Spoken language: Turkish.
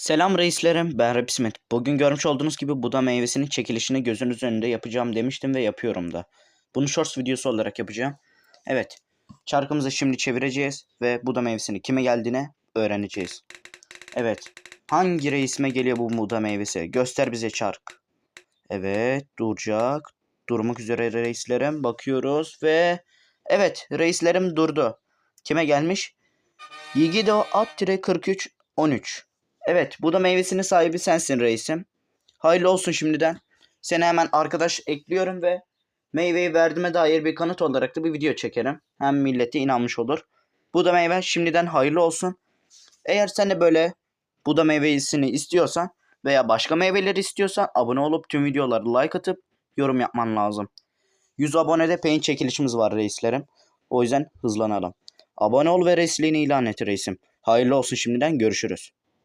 Selam reislerim, ben Rap İsmet. Bugün görmüş olduğunuz gibi Buda meyvesinin çekilişini gözünüz önünde yapacağım demiştim ve yapıyorum da. Bunu shorts videosu olarak yapacağım. Evet, çarkımızı şimdi çevireceğiz ve Buda meyvesini kime geldiğine öğreneceğiz. Evet, hangi reisime geliyor bu Buda meyvesi? Göster bize çark. Evet, duracak. Durmak üzere reislerim. Bakıyoruz ve... Evet, reislerim durdu. Kime gelmiş? Yigido At-43 13. Evet, bu da meyvesinin sahibi sensin reisim. Hayırlı olsun şimdiden. Seni hemen arkadaş ekliyorum ve meyveyi verdiğime dair bir kanıt olarak da bir video çekerim. Hem millete inanmış olur. Bu da meyve şimdiden hayırlı olsun. Eğer sen de böyle bu da meyvesini istiyorsan veya başka meyveleri istiyorsan abone olup tüm videoları like atıp yorum yapman lazım. 100 abonede peyin çekilişimiz var reislerim. O yüzden hızlanalım. Abone ol ve reisliğini ilan et reisim. Hayırlı olsun şimdiden görüşürüz.